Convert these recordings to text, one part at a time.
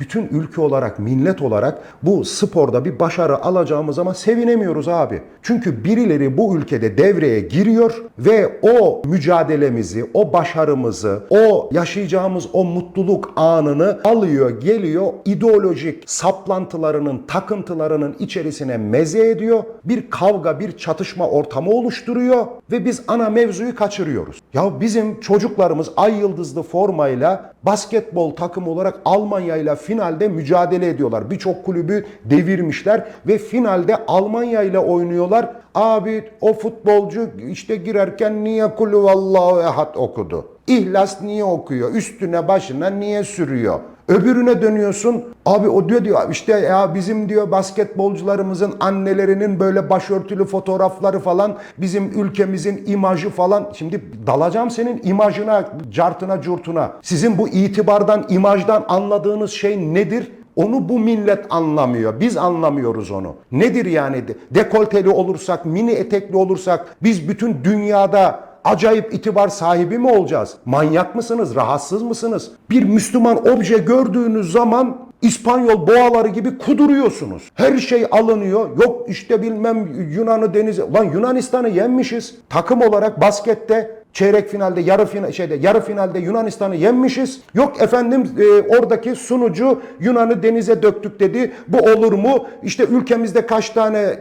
bütün ülke olarak, millet olarak bu sporda bir başarı alacağımız zaman sevinemiyoruz abi. Çünkü birileri bu ülkede devreye giriyor ve o mücadelemizi, o başarımızı, o yaşayacağımız o mutluluk anını alıyor, geliyor, ideolojik saplantılarının, takıntılarının içerisine meze ediyor. Bir kavga, bir çatışma ortamı oluşturuyor ve biz ana mevzuyu kaçırıyoruz. Ya bizim çocuklarımız ay yıldızlı formayla basketbol takımı olarak Almanya ile finalde mücadele ediyorlar. Birçok kulübü devirmişler ve finalde Almanya ile oynuyorlar. Abi o futbolcu işte girerken niye kulü vallahu ehad okudu? İhlas niye okuyor? Üstüne başına niye sürüyor? Öbürüne dönüyorsun. Abi o diyor diyor işte ya bizim diyor basketbolcularımızın annelerinin böyle başörtülü fotoğrafları falan bizim ülkemizin imajı falan. Şimdi dalacağım senin imajına, cartına, curtuna. Sizin bu itibardan, imajdan anladığınız şey nedir? Onu bu millet anlamıyor. Biz anlamıyoruz onu. Nedir yani? De- Dekolteli olursak, mini etekli olursak biz bütün dünyada acayip itibar sahibi mi olacağız? Manyak mısınız? Rahatsız mısınız? Bir Müslüman obje gördüğünüz zaman İspanyol boğaları gibi kuduruyorsunuz. Her şey alınıyor. Yok işte bilmem Yunan'ı denize. Lan Yunanistan'ı yenmişiz. Takım olarak baskette çeyrek finalde yarı final şeyde yarı finalde Yunanistan'ı yenmişiz. Yok efendim e, oradaki sunucu Yunan'ı denize döktük dedi. Bu olur mu? İşte ülkemizde kaç tane e,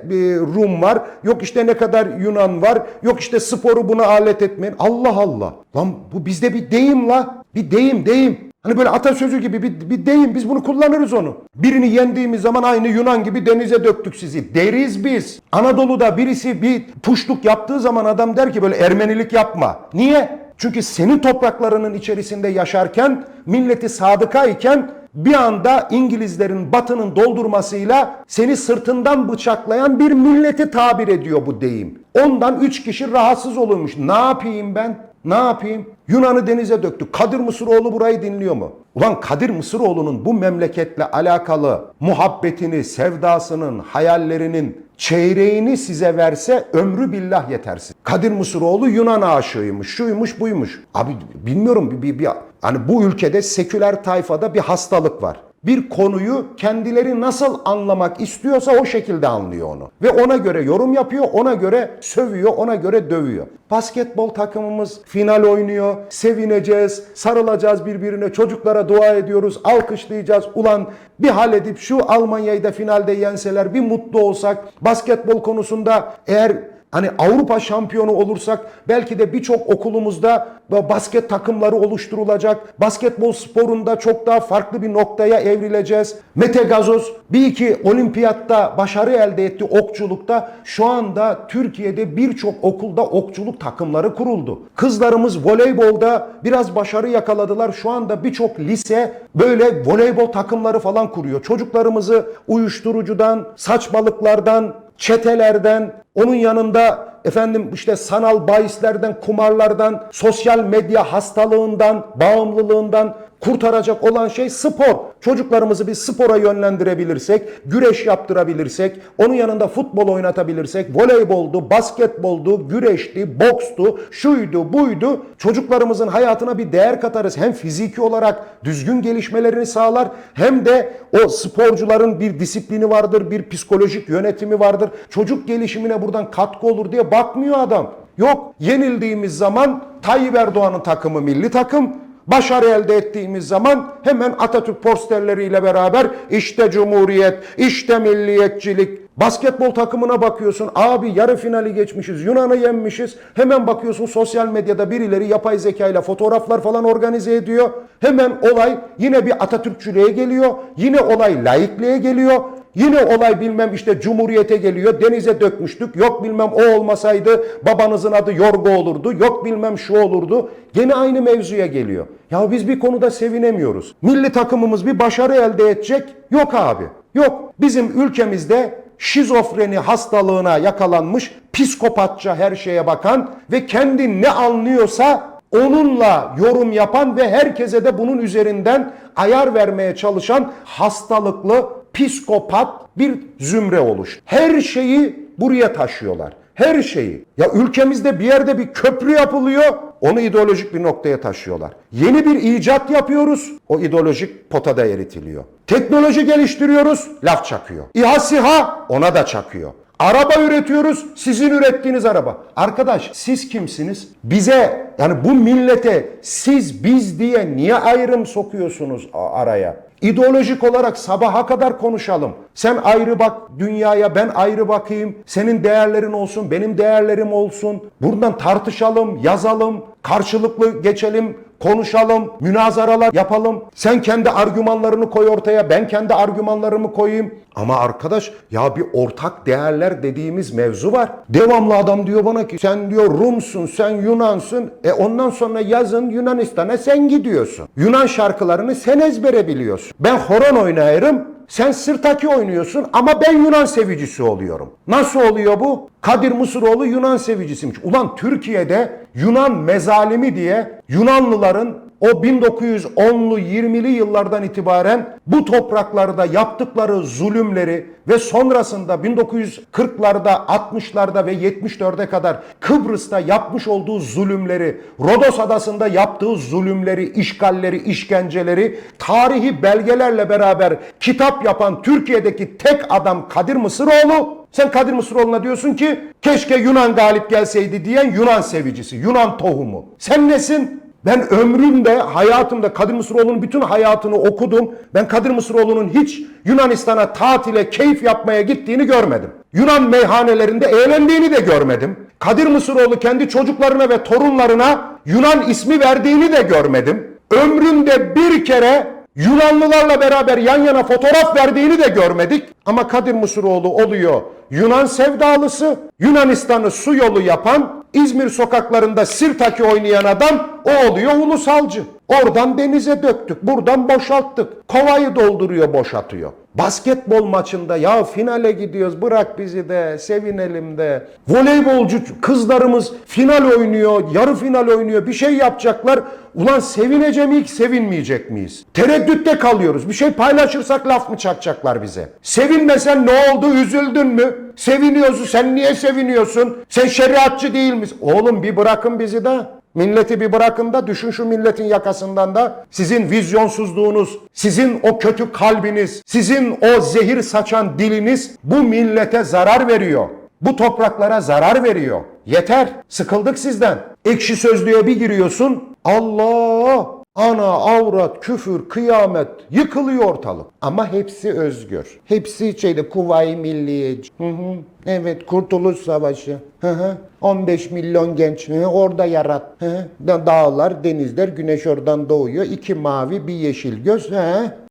Rum var? Yok işte ne kadar Yunan var? Yok işte sporu buna alet etmeyin. Allah Allah. Lan bu bizde bir deyim la. Bir deyim deyim. Hani böyle atasözü gibi bir, bir deyim biz bunu kullanırız onu. Birini yendiğimiz zaman aynı Yunan gibi denize döktük sizi deriz biz. Anadolu'da birisi bir puşluk yaptığı zaman adam der ki böyle Ermenilik yapma. Niye? Çünkü senin topraklarının içerisinde yaşarken milleti sadıka iken bir anda İngilizlerin batının doldurmasıyla seni sırtından bıçaklayan bir milleti tabir ediyor bu deyim. Ondan üç kişi rahatsız olurmuş. Ne yapayım ben? Ne yapayım? Yunan'ı denize döktü. Kadir Mısıroğlu burayı dinliyor mu? Ulan Kadir Mısıroğlu'nun bu memleketle alakalı muhabbetini, sevdasının, hayallerinin çeyreğini size verse ömrü billah yetersiz. Kadir Mısıroğlu Yunan aşığıymış, şuymuş, buymuş. Abi bilmiyorum bir, bir, bir hani bu ülkede seküler tayfada bir hastalık var bir konuyu kendileri nasıl anlamak istiyorsa o şekilde anlıyor onu. Ve ona göre yorum yapıyor, ona göre sövüyor, ona göre dövüyor. Basketbol takımımız final oynuyor, sevineceğiz, sarılacağız birbirine, çocuklara dua ediyoruz, alkışlayacağız. Ulan bir hal edip şu Almanya'yı da finalde yenseler bir mutlu olsak, basketbol konusunda eğer Hani Avrupa şampiyonu olursak belki de birçok okulumuzda basket takımları oluşturulacak. Basketbol sporunda çok daha farklı bir noktaya evrileceğiz. Mete Gazoz bir iki olimpiyatta başarı elde etti okçulukta. Şu anda Türkiye'de birçok okulda okçuluk takımları kuruldu. Kızlarımız voleybolda biraz başarı yakaladılar. Şu anda birçok lise böyle voleybol takımları falan kuruyor. Çocuklarımızı uyuşturucudan, saçmalıklardan, çetelerden, onun yanında efendim işte sanal bahislerden, kumarlardan, sosyal medya hastalığından, bağımlılığından kurtaracak olan şey spor. Çocuklarımızı bir spora yönlendirebilirsek, güreş yaptırabilirsek, onun yanında futbol oynatabilirsek, voleyboldu, basketboldu, güreşti, bokstu, şuydu, buydu. Çocuklarımızın hayatına bir değer katarız. Hem fiziki olarak düzgün gelişmelerini sağlar hem de o sporcuların bir disiplini vardır, bir psikolojik yönetimi vardır. Çocuk gelişimine buradan katkı olur diye bakmıyor adam. Yok yenildiğimiz zaman Tayyip Erdoğan'ın takımı milli takım, Başarı elde ettiğimiz zaman hemen Atatürk posterleriyle beraber işte cumhuriyet, işte milliyetçilik. Basketbol takımına bakıyorsun abi yarı finali geçmişiz, Yunan'ı yenmişiz. Hemen bakıyorsun sosyal medyada birileri yapay zeka ile fotoğraflar falan organize ediyor. Hemen olay yine bir Atatürkçülüğe geliyor. Yine olay laikliğe geliyor. Yine olay bilmem işte cumhuriyete geliyor. Denize dökmüştük. Yok bilmem o olmasaydı babanızın adı Yorgo olurdu. Yok bilmem şu olurdu. Gene aynı mevzuya geliyor. Ya biz bir konuda sevinemiyoruz. Milli takımımız bir başarı elde edecek. Yok abi. Yok. Bizim ülkemizde şizofreni hastalığına yakalanmış, psikopatça her şeye bakan ve kendi ne anlıyorsa onunla yorum yapan ve herkese de bunun üzerinden ayar vermeye çalışan hastalıklı, psikopat bir zümre oluştu. Her şeyi buraya taşıyorlar. her şeyi. Ya ülkemizde bir yerde bir köprü yapılıyor, onu ideolojik bir noktaya taşıyorlar. Yeni bir icat yapıyoruz, o ideolojik potada eritiliyor. Teknoloji geliştiriyoruz, laf çakıyor. İHA SİHA ona da çakıyor. Araba üretiyoruz, sizin ürettiğiniz araba. Arkadaş siz kimsiniz? Bize yani bu millete siz biz diye niye ayrım sokuyorsunuz araya? İdeolojik olarak sabaha kadar konuşalım. Sen ayrı bak dünyaya, ben ayrı bakayım. Senin değerlerin olsun, benim değerlerim olsun. Buradan tartışalım, yazalım, karşılıklı geçelim, konuşalım, münazaralar yapalım. Sen kendi argümanlarını koy ortaya, ben kendi argümanlarımı koyayım. Ama arkadaş ya bir ortak değerler dediğimiz mevzu var. Devamlı adam diyor bana ki sen diyor Rumsun, sen Yunansın. E ondan sonra yazın Yunanistan'a sen gidiyorsun. Yunan şarkılarını sen ezbere biliyorsun. Ben horon oynarım, sen sırtaki oynuyorsun ama ben Yunan sevicisi oluyorum. Nasıl oluyor bu? Kadir Mısıroğlu Yunan sevicisiymiş. Ulan Türkiye'de Yunan mezalimi diye Yunanlıların o 1910'lu 20'li yıllardan itibaren bu topraklarda yaptıkları zulümleri ve sonrasında 1940'larda, 60'larda ve 74'e kadar Kıbrıs'ta yapmış olduğu zulümleri, Rodos adasında yaptığı zulümleri, işgalleri, işkenceleri tarihi belgelerle beraber kitap yapan Türkiye'deki tek adam Kadir Mısıroğlu. Sen Kadir Mısıroğlu'na diyorsun ki keşke Yunan galip gelseydi diyen Yunan sevicisi, Yunan tohumu. Sen nesin? Ben ömrümde, hayatımda Kadir Mısıroğlu'nun bütün hayatını okudum. Ben Kadir Mısıroğlu'nun hiç Yunanistan'a tatile, keyif yapmaya gittiğini görmedim. Yunan meyhanelerinde eğlendiğini de görmedim. Kadir Mısıroğlu kendi çocuklarına ve torunlarına Yunan ismi verdiğini de görmedim. Ömrümde bir kere Yunanlılarla beraber yan yana fotoğraf verdiğini de görmedik. Ama Kadir Mısıroğlu oluyor Yunan sevdalısı, Yunanistan'ı su yolu yapan, İzmir sokaklarında sirtaki oynayan adam o oluyor ulusalcı. Oradan denize döktük, buradan boşalttık. Kovayı dolduruyor, boşatıyor. Basketbol maçında ya finale gidiyoruz bırak bizi de sevinelim de. Voleybolcu kızlarımız final oynuyor, yarı final oynuyor bir şey yapacaklar. Ulan sevinecek miyiz, sevinmeyecek miyiz? Tereddütte kalıyoruz. Bir şey paylaşırsak laf mı çakacaklar bize? Sevinmesen ne oldu, üzüldün mü? Seviniyorsun, sen niye seviniyorsun? Sen şeriatçı değil misin? Oğlum bir bırakın bizi de. Milleti bir bırakın da düşün şu milletin yakasından da sizin vizyonsuzluğunuz, sizin o kötü kalbiniz, sizin o zehir saçan diliniz bu millete zarar veriyor. Bu topraklara zarar veriyor. Yeter. Sıkıldık sizden. Ekşi sözlüğe bir giriyorsun. Allah! Ana, avrat, küfür, kıyamet yıkılıyor ortalık. Ama hepsi özgür. Hepsi şeyde Kuvayi Milliye. Hı hı. Evet, Kurtuluş Savaşı. Hı hı. 15 milyon genç hı, orada yarat. Hı hı. Da- Dağlar, denizler, güneş oradan doğuyor. İki mavi, bir yeşil göz. Hı hı.